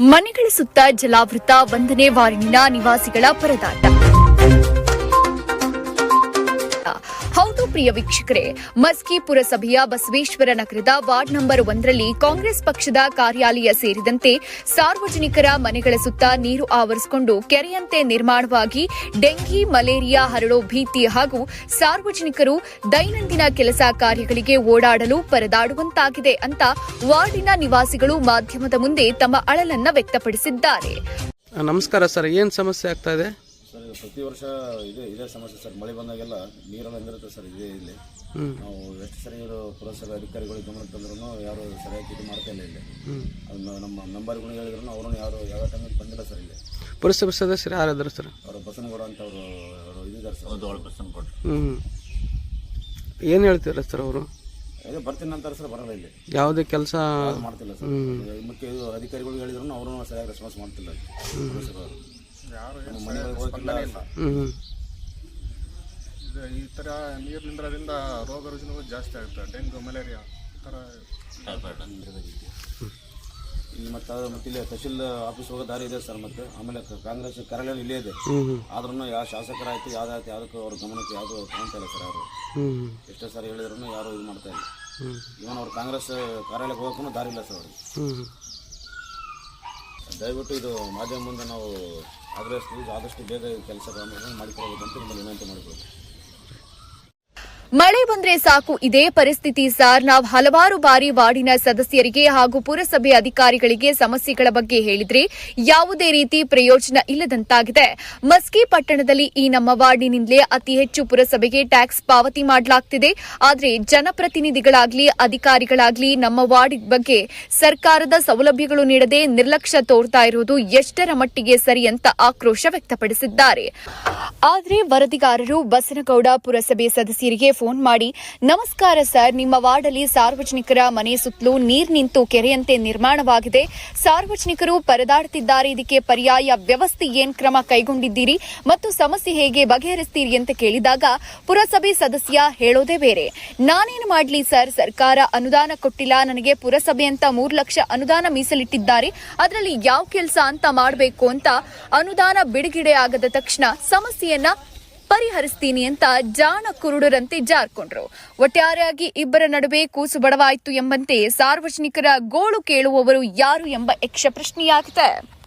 ಮನೆಗಳ ಸುತ್ತ ಜಲಾವೃತ ಒಂದನೇ ವಾರಿನ ನಿವಾಸಿಗಳ ಪರದಾಟ. ಪ್ರಿಯ ವೀಕ್ಷಕರೇ, ಮಸ್ಕಿ ಪುರಸಭೆಯ ಬಸವೇಶ್ವರ ನಗರದ ವಾರ್ಡ್ ನಂಬರ್ ಒಂದರಲ್ಲಿ ಕಾಂಗ್ರೆಸ್ ಪಕ್ಷದ ಕಾರ್ಯಾಲಯ ಸೇರಿದಂತೆ ಸಾರ್ವಜನಿಕರ ಮನೆಗಳ ಸುತ್ತ ನೀರು ಆವರಿಸಿಕೊಂಡು ಕೆರೆಯಂತೆ ನಿರ್ಮಾಣವಾಗಿ ಡೆಂಗಿ ಮಲೇರಿಯಾ, ಹರಡೋ ಭೀತಿ ಹಾಗೂ ಸಾರ್ವಜನಿಕರು ದೈನಂದಿನ ಕೆಲಸ ಕಾರ್ಯಗಳಿಗೆ ಓಡಾಡಲು ಪರದಾಡುವಂತಾಗಿದೆ ಅಂತ ವಾರ್ಡಿನ ನಿವಾಸಿಗಳು ಮಾಧ್ಯಮದ ಮುಂದೆ ತಮ್ಮ ಅಳಲನ್ನ ವ್ಯಕ್ತಪಡಿಸಿದ್ದಾರೆ. ನಮಸ್ಕಾರ ಸರ್, ಏನು ಸಮಸ್ಯೆ ಆಗ್ತಾ ಇದೆ? ಇದು ಪ್ರತಿ ವರ್ಷ ಇದೆ ಇದೇ ಸಮಸ್ಯೆ ಸರ್. ಮಳೆ ಬಂದಾಗೆಲ್ಲ ನೀರೆಲ್ಲ ಹೆಂಗಿರುತ್ತೆ ಸರ್ ಇದೇ ಇಲ್ಲಿ. ನಾವು ಎಷ್ಟು ಸರಿ ಇವರು ಪುರಸಭೆ ಅಧಿಕಾರಿಗಳಿಗೆ ಗಮನ ತಂದ್ರೂ ಯಾರು ಸರಿಯಾಗಿ ಇದು ಮಾಡ್ತಾ ಇಲ್ಲ ಇಲ್ಲಿ. ಅದನ್ನ ನಮ್ಮ ನಂಬರ್ಗಳು ಹೇಳಿದ್ರು ಅವರು ಯಾರು ಯಾವ ಟೈಮಿಗೆ ಬಂದಿಲ್ಲ ಸರ್ ಇಲ್ಲಿ. ಪುರಸಭೆ ಸದಸ್ಯರು ಯಾರಾದ್ರು ಸರ್? ಅವರು ಬಸನಗೌಡ ಅಂತ ಅವರು ಅವರು ಇದ್ದಾರೆ ಸರ್. ಹೌದು ಬಸನಗೌಡ. ಏನು ಹೇಳ್ತೀರ ಸರ್ ಅವರು? ಅದೇ ಬರ್ತೀನಿ ಅಂತಾರೆ ಸರ್ ಬರಲ್ಲ ಇಲ್ಲಿ. ಯಾವುದೇ ಕೆಲಸ ಮಾಡ್ತಿಲ್ಲ ಸರ್. ಮುಖ್ಯ ಇದು ಅಧಿಕಾರಿಗಳು ಹೇಳಿದ್ರು ಅವರು ಸರಿಯಾಗಿ ರೆಸ್ಪಾನ್ಸ್ ಮಾಡ್ತಿಲ್ಲ ನಮ್ಮ ಮನೆಗಳಿಗೆ ಹೋಗಿಲ್ಲ. ಹ್ಞೂ ಇದು ಈ ಥರ ನೀರು ನಿಂದ್ರೋದ್ರಿಂದ ರೋಗ ರುಜಿನಗಳು ಜಾಸ್ತಿ ಆಗುತ್ತೆ. ಡೆಂಗು ಮಲೇರಿಯಾ ಈ ಥರ ಇಲ್ಲಿ ಮತ್ತೆ ಮತ್ತೆ ಇಲ್ಲಿ ತಹಶೀಲ್ ಆಫೀಸ್ ಹೋಗೋ ದಾರಿ ಇದೆ ಸರ್ ಮತ್ತೆ. ಆಮೇಲೆ ಕ- ಕಾಂಗ್ರೆಸ್ ಕಾರ್ಯಾಲಯ ಇಲ್ಲೇ ಇದೆ. ಆದ್ರೂ ಯಾವ ಶಾಸಕರಾಯ್ತು ಯಾವ್ದಾಯ್ತು ಯಾವ್ದಕ್ಕೂ ಅವ್ರ ಗಮನಕ್ಕೆ ಯಾವುದು ತಗೊಂತ ಇಲ್ಲ ಸರ್ ಅವರು ಹ್ಞೂ ಎಷ್ಟೇ ಸಾರಿ ಹೇಳಿದ್ರು ಯಾರು ಇದು ಮಾಡ್ತಾ ಇಲ್ಲ. ಇವನ್ ಅವ್ರ ಕಾಂಗ್ರೆಸ್ ಕಾರ್ಯಾಲಯಕ್ಕೆ ಹೋಗೋಕ್ಕೂ ದಾರಿ ಇಲ್ಲ ಸರ್ ಅವ್ರಿಗೆ. ಹ್ಞೂ ದಯವಿಟ್ಟು ಇದು ಮಾಧ್ಯಮ ಮುಂದೆ ನಾವು ಆಗ್ರಹಿಸ್ತೀವಿ. ಆದಷ್ಟು ಬೇಗ ಕೆಲಸಗಳನ್ನು ಮಾಡಿಕೊಳ್ಳಬೇಕಂತ ನಿಮ್ಮಲ್ಲಿ ವಿನಂತಿ ಮಾಡಿಕೊಳ್ತೀವಿ ಮಳೆ ಬಂದ್ರೆ ಸಾಕು. ಇದೇ ಪರಿಸ್ಥಿತಿ ಸಾರ್ ನಾವು ಹಲವಾರು ಬಾರಿ ವಾರ್ಡಿನ ಸದಸ್ಯರಿಗೆ ಹಾಗೂ ಪುರಸಭೆ ಅಧಿಕಾರಿಗಳಿಗೆ ಸಮಸ್ಯೆಗಳ ಬಗ್ಗೆ ಹೇಳಿದ್ರೆ ಯಾವುದೇ ರೀತಿ ಪ್ರಯೋಜನ ಇಲ್ಲದಂತಾಗಿದೆ. ಮಸ್ಕಿ ಪಟ್ಟಣದಲ್ಲಿ ಈ ನಮ್ಮ ವಾರ್ಡಿನಿಂದಲೇ ಅತಿ ಹೆಚ್ಚು ಪುರಸಭೆಗೆ ಟ್ಯಾಕ್ಸ್ ಪಾವತಿ ಮಾಡಲಾಗ್ತಿದೆ. ಆದರೆ ಜನಪ್ರತಿನಿಧಿಗಳಾಗಲಿ, ಅಧಿಕಾರಿಗಳಾಗಲಿ ನಮ್ಮ ವಾರ್ಡ್ ಬಗ್ಗೆ ಸರ್ಕಾರದ ಸೌಲಭ್ಯಗಳು ನೀಡದೆ ನಿರ್ಲಕ್ಷ್ಯ ತೋರ್ತಾ ಇರುವುದು ಎಷ್ಟರ ಮಟ್ಟಿಗೆ ಸರಿ ಅಂತ ಆಕ್ರೋಶ ವ್ಯಕ್ತಪಡಿಸಿದ್ದಾರೆ. ಆದರೆ ವರದಿಗಾರರು ಬಸನಗೌಡ ಪುರಸಭೆ ಸದಸ್ಯರಿಗೆ ಫೋನ್ ಮಾಡಿ, ನಮಸ್ಕಾರ ಸರ್, ನಿಮ್ಮ ವಾರ್ಡಲ್ಲಿ ಸಾರ್ವಜನಿಕರ ಮನೆ ಸುತ್ತಲೂ ನೀರು ನಿಂತು ಕೆರೆಯಂತೆ ನಿರ್ಮಾಣವಾಗಿದೆ. ಸಾರ್ವಜನಿಕರು ಪರದಾಡುತ್ತಿದ್ದಾರೆ. ಇದಕ್ಕೆ ಪರ್ಯಾಯ ವ್ಯವಸ್ಥೆ ಏನ್ ಕ್ರಮ ಕೈಗೊಂಡಿದ್ದೀರಿ? ಮತ್ತು ಸಮಸ್ಯೆ ಹೇಗೆ ಬಗೆಹರಿಸ್ತೀರಿ? ಅಂತ ಕೇಳಿದಾಗ ಪುರಸಭೆ ಸದಸ್ಯ ಹೇಳೋದೇ ಬೇರೆ. ನಾನೇನು ಮಾಡ್ಲಿ ಸರ್? ಸರ್ಕಾರ ಅನುದಾನ ಕೊಟ್ಟಿಲ್ಲ. ನನಗೆ ಪುರಸಭೆ ಅಂತ ಮೂರು ಲಕ್ಷ ಅನುದಾನ ಮೀಸಲಿಟ್ಟಿದ್ದಾರೆ. ಅದರಲ್ಲಿ ಯಾವ ಕೆಲಸ ಅಂತ ಮಾಡಬೇಕು ಅಂತ ಅನುದಾನ ಬಿಡುಗಡೆ ಆಗದ ತಕ್ಷಣ ಸಮಸ್ಯೆಯನ್ನ ಪರಿಹರಿಸ್ತೀನಿ ಅಂತ ಜಾಣ ಕುರುಡರಂತೆ ಜಾರ್ಕೊಂಡ್ರು. ಒಟ್ಟಾರೆಯಾಗಿ ಇಬ್ಬರ ನಡುವೆ ಕೂಸು ಬಡವಾಯಿತು ಎಂಬಂತೆ ಸಾರ್ವಜನಿಕರ ಗೋಳು ಕೇಳುವವರು ಯಾರು ಎಂಬ ಯಕ್ಷ ಪ್ರಶ್ನೆಯಾಗಿದೆ.